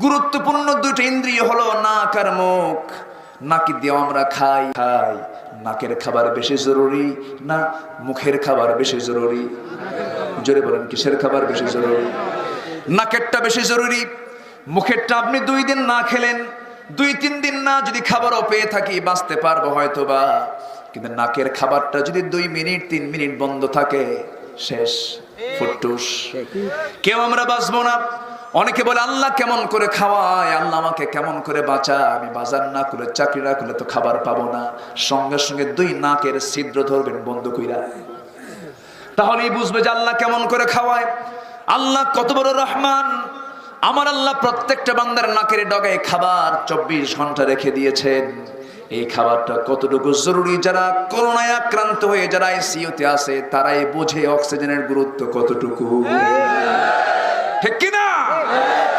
গুরুত্বপূর্ণ দুটো ইন্দ্রিয় হলো নাক আর মুখ। নাকি দিয়ে আমরা খাই। খাই। নাকের খাবার বেশি জরুরি না মুখের খাবার বেশি জরুরি? জোরে বলেন কিসের খাবার বেশি জরুরি? নাকেরটা বেশি জরুরি? মুখেরটা আপনি দুই দিন না খেলেন দুই তিন দিন না যদি খাবারও পেয়ে থাকি বাঁচতে পারব হয়তো বা কিন্তু নাকের খাবারটা যদি দুই মিনিট তিন মিনিট বন্ধ থাকে শেষ ফুটুস। কেউ আমরা বাঁচবো না। অনেকে বলে, আল্লাহ কেমন করে খাওয়ায়? আল্লাহ আমাকে কেমন করে বাঁচায়? আমি বাজার না করে চাকরি না করলে তো খাবার পাবো না। সঙ্গে সঙ্গে দুই নাকের ছিদ্র ধরবেন বন্ধ কইরা। তাহলেই বুঝবে যে আল্লাহ কেমন করে খাওয়ায়। আল্লাহ কত বড় রহমান। আমার আল্লাহ প্রত্যেকটা বান্দার নাকের ডগায় খাবার চব্বিশ ঘণ্টা রেখে দিয়েছেন। এই খাবারটা কতটুকু জরুরি? যারা করোনায় আক্রান্ত হয়ে, যারা আইসিইউতে আছে, তারাই বোঝে অক্সিজেনের গুরুত্ব কতটুকু। ঠিক কিনা? Yeah.